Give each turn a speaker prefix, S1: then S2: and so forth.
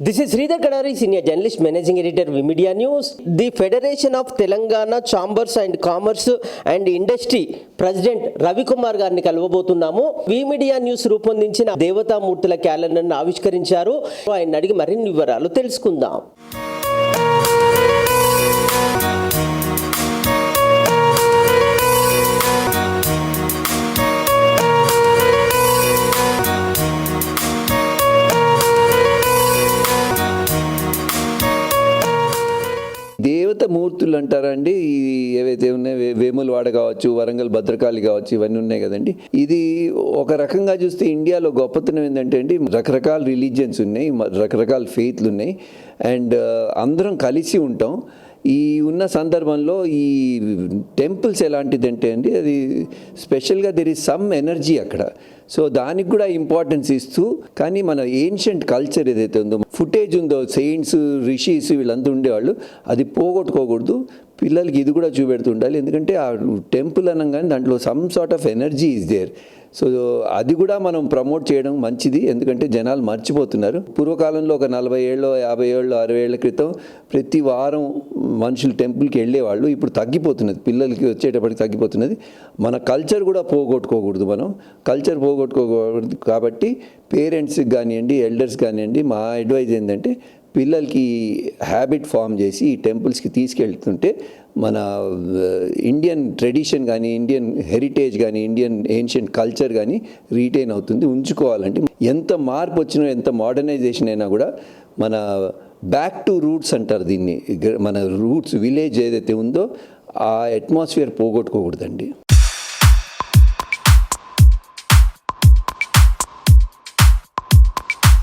S1: This is Sridhar Kadari senior journalist managing editor V Media news the federation of Telangana chambers and commerce and industry president Ravikumar గారిని కలవబోతున్నాము విమిడియా news రూపొందించిన దేవతామూర్తుల క్యాలెండర్ను ఆవిష్కరించారు ఆయన అడిగి మరిన్ని వివరాలు తెలుసుకుందాం
S2: దేవత మూర్తులు అంటారండి. ఏవైతే ఉన్నాయి వేములవాడ కావచ్చు వరంగల్ భద్రకాళి కావచ్చు ఇవన్నీ ఉన్నాయి కదండి. ఇది ఒక రకంగా చూస్తే ఇండియాలో గొప్పతనం ఏంటంటే అండి రకరకాల రిలీజియన్స్ ఉన్నాయి రకరకాల ఫెయిత్లు ఉన్నాయి. అండ్ అందరం కలిసి ఉంటాం. ఈ ఉన్న సందర్భంలో ఈ టెంపుల్స్ ఎలాంటిదంటే అండి అది స్పెషల్గా దెర్ ఈజ్ సమ్ ఎనర్జీ అక్కడ. సో దానికి కూడా ఇంపార్టెన్స్ ఇస్తూ కానీ మన ఏన్షియంట్ కల్చర్ ఏదైతే ఉందో ఫుటేజ్ ఉందో సెయింట్స్ రిషీస్ వీళ్ళంతా ఉండేవాళ్ళు అది పోగొట్టుకోకూడదు. పిల్లలకి ఇది కూడా చూపెడుతుండాలి. ఎందుకంటే ఆ టెంపుల్ అనగానే దాంట్లో some sort of energy is there so అది కూడా మనం ప్రమోట్ చేయడం మంచిది. ఎందుకంటే జనాలు మర్చిపోతున్నారు. పూర్వకాలంలో ఒక నలభై ఏళ్ళు యాభై ఏళ్ళు అరవై ఏళ్ళ క్రితం ప్రతి వారం మనుషులు టెంపుల్కి వెళ్ళేవాళ్ళు. ఇప్పుడు తగ్గిపోతున్నది. పిల్లలకి వచ్చేటప్పటికి తగ్గిపోతున్నది. మన కల్చర్ కూడా పోగొట్టుకోకూడదు మనం. కల్చర్ పోగొట్టుకోకూడదు. కాబట్టి పేరెంట్స్కి కానివ్వండి ఎల్డర్స్ కానివ్వండి మా అడ్వైజ్ ఏంటంటే పిల్లలకి హ్యాబిట్ ఫామ్ చేసి ఈ టెంపుల్స్కి తీసుకెళ్తుంటే మన ఇండియన్ ట్రెడిషన్ కానీ ఇండియన్ హెరిటేజ్ కానీ ఇండియన్ ఏన్షియంట్ కల్చర్ కానీ రీటైన్ అవుతుంది ఉంచుకోవాలంటే ఎంత మార్పు వచ్చినా ఎంత మోడర్నైజేషన్ అయినా కూడా మన బ్యాక్ టు రూట్స్ అంటారు దీన్ని. మన రూట్స్ విలేజ్ ఏదైతే ఉందో ఆ అట్మాస్ఫియర్ పోగొట్టుకోకూడదండి.